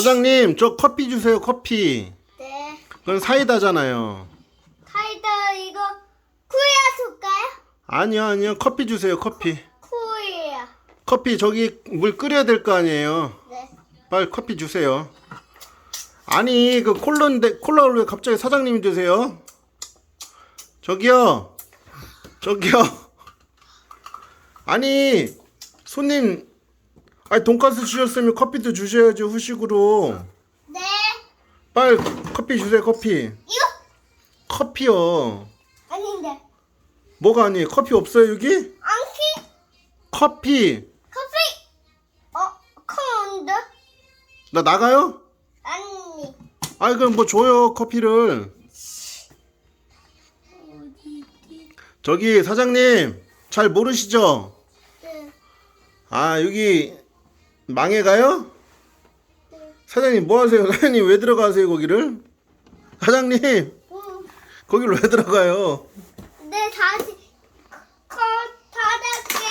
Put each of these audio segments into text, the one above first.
사장님, 저 커피 주세요, 커피. 네. 그건 사이다잖아요. 카이더 이거 쿠야 줄까요? 아니요, 아니요. 커피 주세요, 커피. 쿠야. 커피 저기 물 끓여야 될 거 아니에요. 네. 빨리 커피 주세요. 아니, 그 콜라인데, 콜라를 왜 갑자기 사장님이 드세요? 저기요. 저기요. 아니, 손님, 아니, 돈가스 주셨으면 커피도 주셔야죠, 후식으로. 네. 빨리 커피 주세요, 커피. 이거 커피요. 아닌데. 뭐가 아니, 커피 없어요, 여기? 안키 커피. 커피. 어, 콘드 나 나가요? 아니. 아이, 그럼 뭐 줘요, 커피를. 저기, 사장님, 잘 모르시죠? 네. 아, 여기, 망해가요? 사장님, 뭐 하세요? 사장님, 왜 들어가세요, 거기를? 사장님, 음. 거기를 왜 들어가요? 네 다시 코 닫을게요.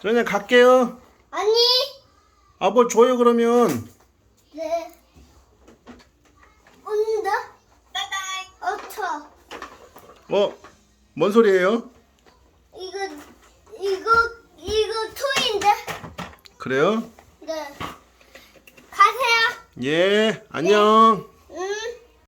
저 그냥 갈게요. 아니. 아, 뭐 줘요, 그러면. 네. 온다. 바이바이. 어터. 어, 뭔 소리예요? 이거 이거 이거 투인데. 그래요? 네. 가세요. 예, 안녕.